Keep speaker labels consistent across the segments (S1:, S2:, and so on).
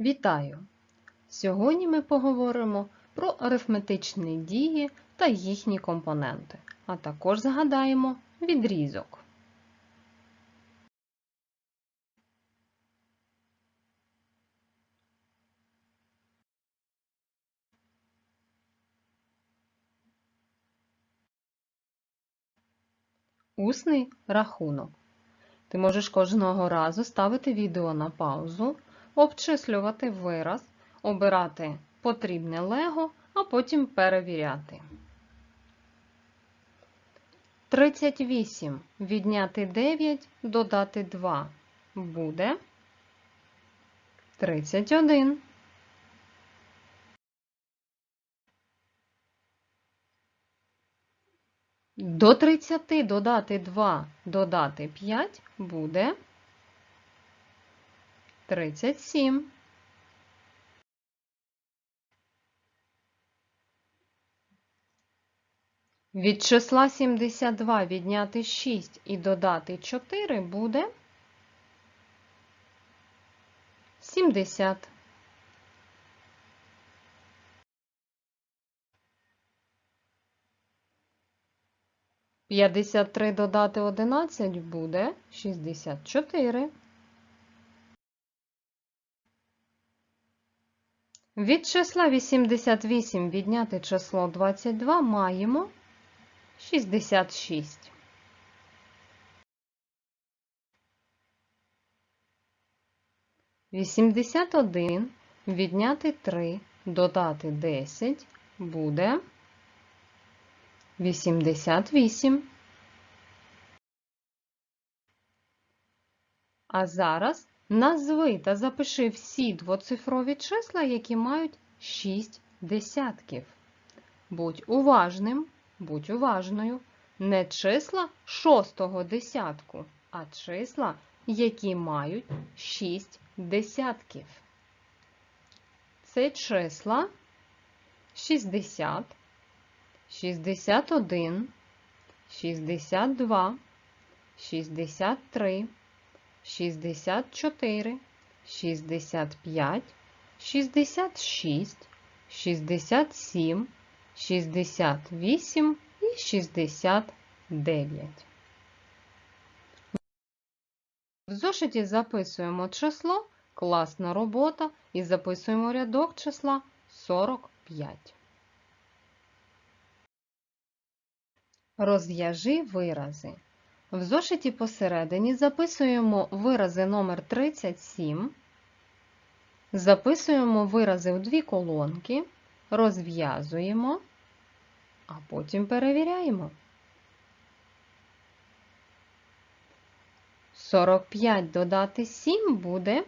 S1: Вітаю! Сьогодні ми поговоримо про арифметичні дії та їхні компоненти, а також згадаємо відрізок. Усний рахунок. Ти можеш кожного разу ставити відео на паузу, обчислювати вираз, обирати потрібне лего, а потім перевіряти. 38 відняти 9, додати 2 буде 31. До 30 додати 2, додати 5 буде 37. Від числа 72 відняти 6 і додати 4 буде 70. П'ятдесят три додати одинадцять буде шістдесят чотири. Від числа 88 відняти число 22 маємо 66. Вісімдесят один відняти 3 додати 10 буде 88. А зараз назви та запиши всі двоцифрові числа, які мають 6 десятків. Будь уважним, будь уважною. Не числа шостого десятку, а числа, які мають 6 десятків. Це числа 60, 61, 62, 63, 64, 65, 66, 67, 68 і 69. В зошиті записуємо число, класна робота і записуємо рядок числа 45. Розв'яжи вирази. В зошиті посередині записуємо вирази номер 37, записуємо вирази в дві колонки, розв'язуємо, а потім перевіряємо. 45 додати 7 буде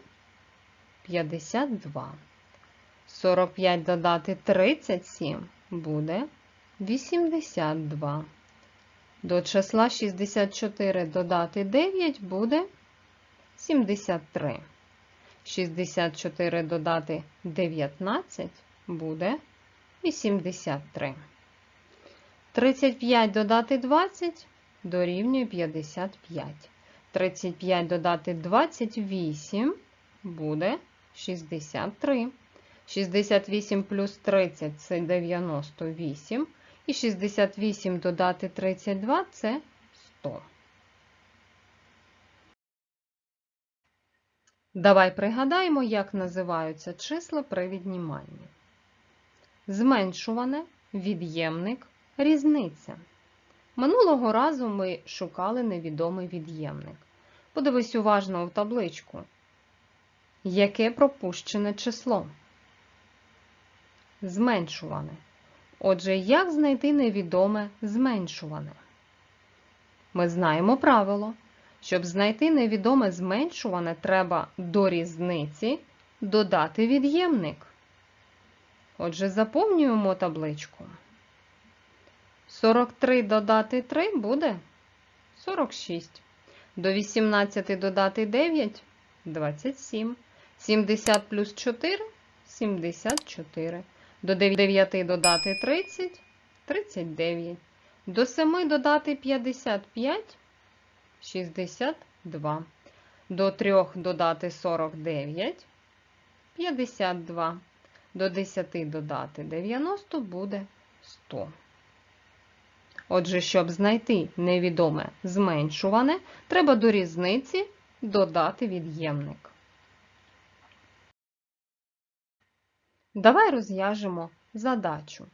S1: 52. 45 додати 37 буде 82. До числа 64 додати 9 буде 73. 64 додати 19 буде 83. 35 додати 20 дорівнює 55. 35 додати 28 буде 63. 68 плюс 30 це 98. І 68 додати 32 це 100. Давай пригадаємо, як називаються числа при відніманні. Зменшуване, від'ємник, різниця. Минулого разу ми шукали невідомий від'ємник. Подивись уважно в табличку. Яке пропущене число? Зменшуване. Отже, як знайти невідоме зменшуване? Ми знаємо правило. Щоб знайти невідоме зменшуване, треба до різниці додати від'ємник. Отже, заповнюємо табличку. 43 додати 3 буде 46. До 18 додати 9 27. 70 плюс 4 74. До 9 додати 30 39. До 7 додати 55 62. До 3 додати 49 52. До 10 додати 90 буде 100. Отже, щоб знайти невідоме зменшуване, треба до різниці додати від'ємник. Давай розв'яжемо задачу.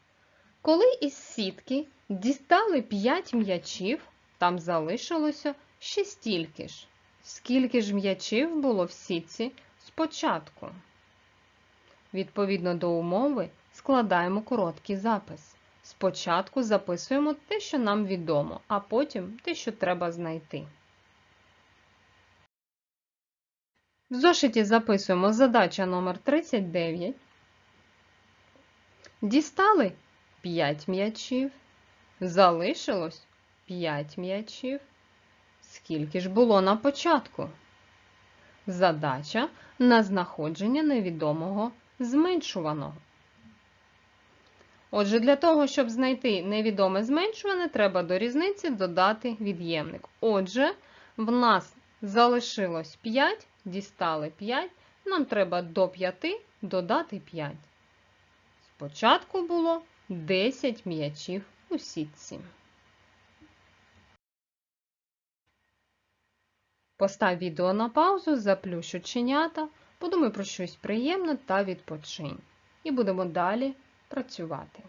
S1: Коли із сітки дістали 5 м'ячів, там залишилося ще стільки ж. Скільки ж м'ячів було в сітці спочатку? Відповідно до умови складаємо короткий запис. Спочатку записуємо те, що нам відомо, а потім те, що треба знайти. В зошиті записуємо задача номер 39. Дістали 5 м'ячів. Залишилось 5 м'ячів. Скільки ж було на початку? Задача на знаходження невідомого зменшуваного. Отже, для того, щоб знайти невідоме зменшуване, треба до різниці додати від'ємник. Отже, в нас залишилось 5, дістали 5, нам треба до 5 додати 5. Спочатку було 10 м'ячів у сітці. Постав відео на паузу, заплющ оченята, подумай про щось приємне та відпочинь. І будемо далі працювати.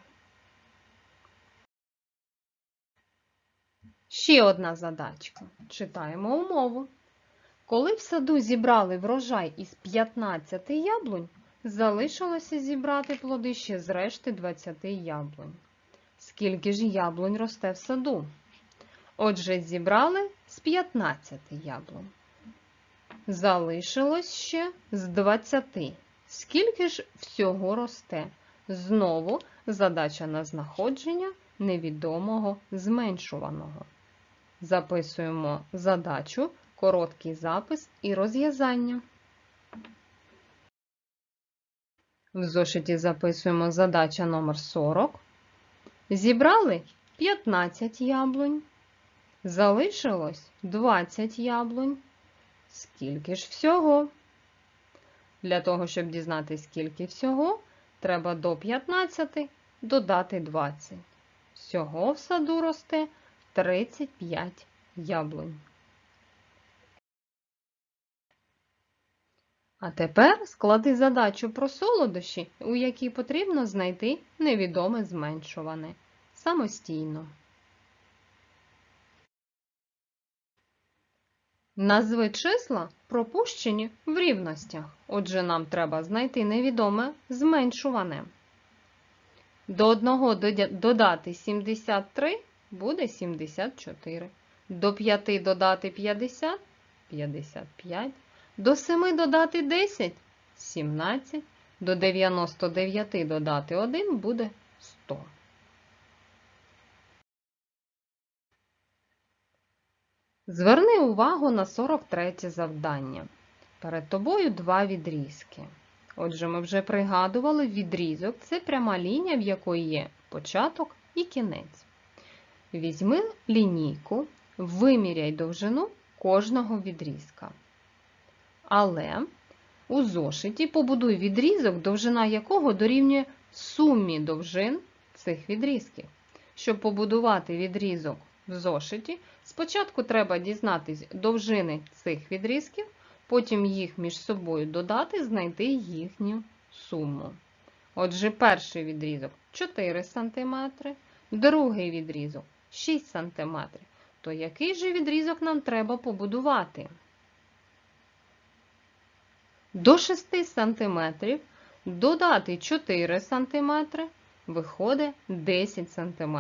S1: Ще одна задачка. Читаємо умову. Коли в саду зібрали врожай із 15 яблунь, залишилося зібрати плоди ще з решти 20 яблунь. Скільки ж яблунь росте в саду? Отже, зібрали з 15 яблунь. Залишилось ще з 20. Скільки ж всього росте? Знову задача на знаходження невідомого зменшуваного. Записуємо задачу, короткий запис і розв'язання. В зошиті записуємо задача номер 40. Зібрали 15 яблунь. Залишилось 20 яблунь. Скільки ж всього? Для того, щоб дізнатися, скільки всього, треба до 15 додати 20. Всього в саду росте 35 яблунь. А тепер склади задачу про солодощі, у якій потрібно знайти невідоме зменшуване самостійно. Назви числа пропущені в рівностях. Отже, нам треба знайти невідоме зменшуване. До 1 додати 73 буде 74. До 5 додати 50 55. До 7 додати 10 17. До 99 додати 1 буде 100. Зверни увагу на 43 завдання. Перед тобою два відрізки. Отже, ми вже пригадували відрізок це пряма лінія, в якої є початок і кінець. Візьми лінійку, виміряй довжину кожного відрізка. Але у зошиті побудуй відрізок, довжина якого дорівнює сумі довжин цих відрізків. Щоб побудувати відрізок в зошиті, спочатку треба дізнатись довжини цих відрізків, потім їх між собою додати, знайти їхню суму. Отже, перший відрізок 4 см, другий відрізок 6 см. То який же відрізок нам треба побудувати? До 6 см додати 4 см виходить 10 см.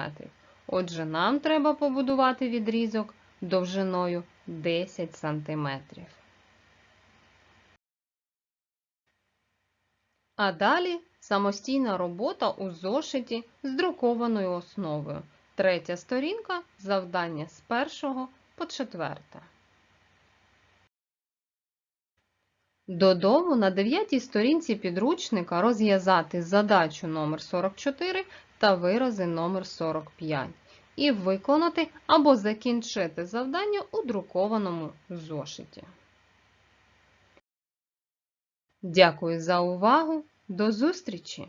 S1: Отже, нам треба побудувати відрізок довжиною 10 см. А далі самостійна робота у зошиті з друкованою основою. Третя сторінка завдання з першого по четверте. Додому на 9 сторінці підручника розв'язати задачу номер 44 та вирази номер 45 і виконати або закінчити завдання у друкованому зошиті. Дякую за увагу! До зустрічі!